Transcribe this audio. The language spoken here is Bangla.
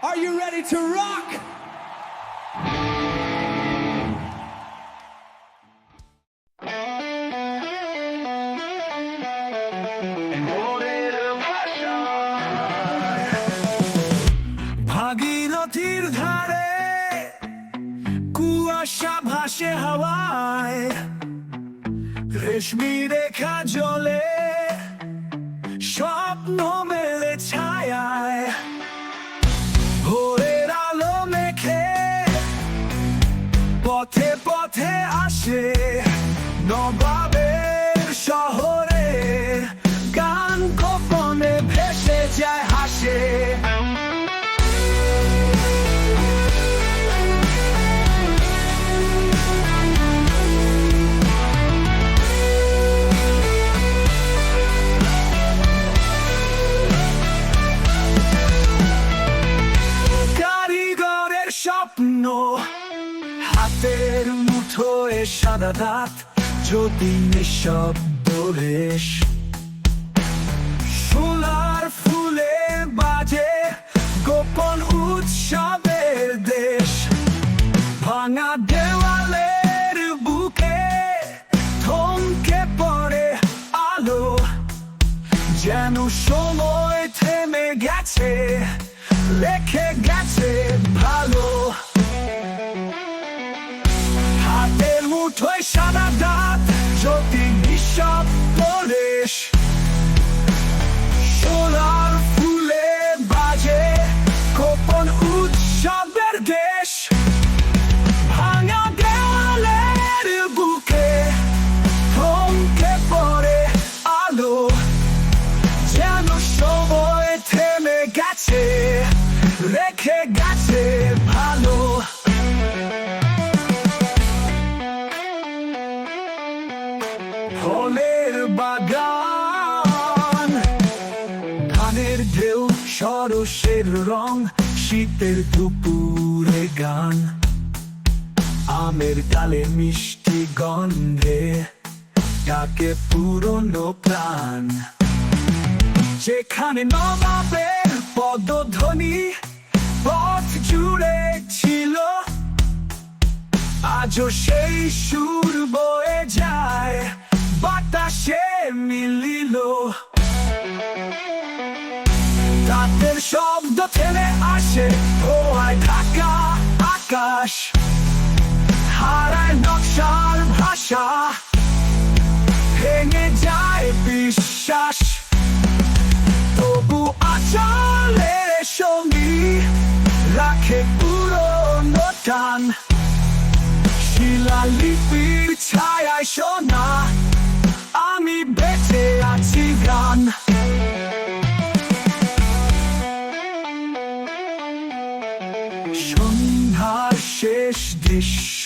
Are you ready to rock? ভাগীরথীর ধারে কুয়াশা ভাসে হাওয়ায় রেশমি রেখা জলে স্বপ্ন আসে নবাবের শহরে গান গোপনে ভেসে যায় হাসে। স্বপ্ন মুঠোয় সাদা দাঁত, যদি সোলার ফুলে বাজে গোপন উৎসবের দেশ। ভাঙা দেওয়ালের বুকে থমকে পড়ে আলো। যেন সময় থেমে গেছে, লেখে গেছে ভালো। রেখে গেছে ভালো? ফলের বাগান, ধানের ঢেউ, সরষের রং, শীতের দুপুরে গান। আমের ডালে মিষ্টি গন্ধে ডাকে পুরনো প্রাণ। যেখানে নবাবের পদধ্বনি পথ জুড়ে ছিল আজও সেই সুর বয়ে যায়, বাতাসে মিলিল। তাদের শব্দ থেমে আসে, ধোয়ায় ঢাকা আকাশ। হারায় নকশার ভাষা শিলালিপির ছায় সোনা আমি বেঁচে আছি গান। সন্ধ্যার শেষ দৃশ্য